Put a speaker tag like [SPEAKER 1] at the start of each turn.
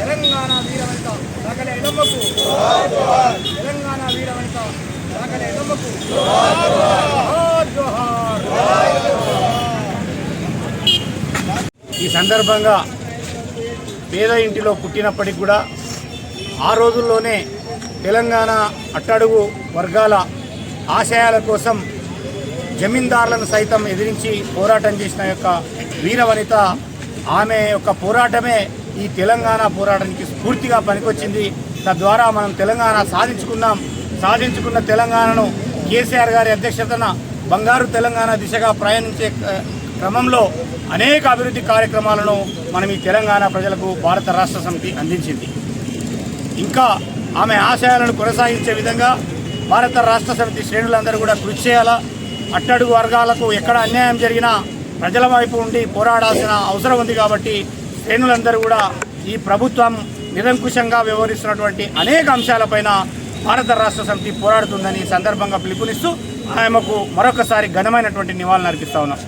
[SPEAKER 1] తెలంగాణ తెలంగాణ తెలంగాణ
[SPEAKER 2] ఈ సందర్భంగా పేద ఇంటిలో పుట్టినప్పటికి కూడా ఆ రోజుల్లోనే తెలంగాణ అట్టడుగు వర్గాల ఆశయాల కోసం జమీందారులను సైతం ఎదిరించి పోరాటం చేసిన యొక్క వీరవనిత ఆమె యొక్క పోరాటమే ఈ తెలంగాణ పోరాటానికి స్ఫూర్తిగా పనికొచ్చింది. తద్వారా మనం తెలంగాణ సాధించుకున్నాం. సాధించుకున్న తెలంగాణను కేసీఆర్ గారి అధ్యక్షతన బంగారు తెలంగాణ దిశగా ప్రయాణించే క్రమంలో అనేక అభివృద్ధి కార్యక్రమాలను మనం ఈ తెలంగాణ ప్రజలకు భారత రాష్ట్ర సమితి అందించింది. ఇంకా ఆమె ఆశయాలను కొనసాగించే విధంగా భారత రాష్ట్ర సమితి శ్రేణులందరూ కూడా కృషి చేయాలా? అట్టడుగు వర్గాలకు ఎక్కడ అన్యాయం జరిగినా ప్రజల వైపు ఉండి పోరాడాల్సిన అవసరం ఉంది కాబట్టి శ్రేణులందరూ కూడా ఈ ప్రభుత్వం నిరంకుశంగా వ్యవహరిస్తున్నటువంటి అనేక అంశాలపైన భారత రాష్ట్ర సమితి పోరాడుతుందని సందర్భంగా పిలుపునిస్తూ ఆయనకు మరొకసారి ఘనమైనటువంటి నివాళులు అర్పిస్తా ఉన్నాం.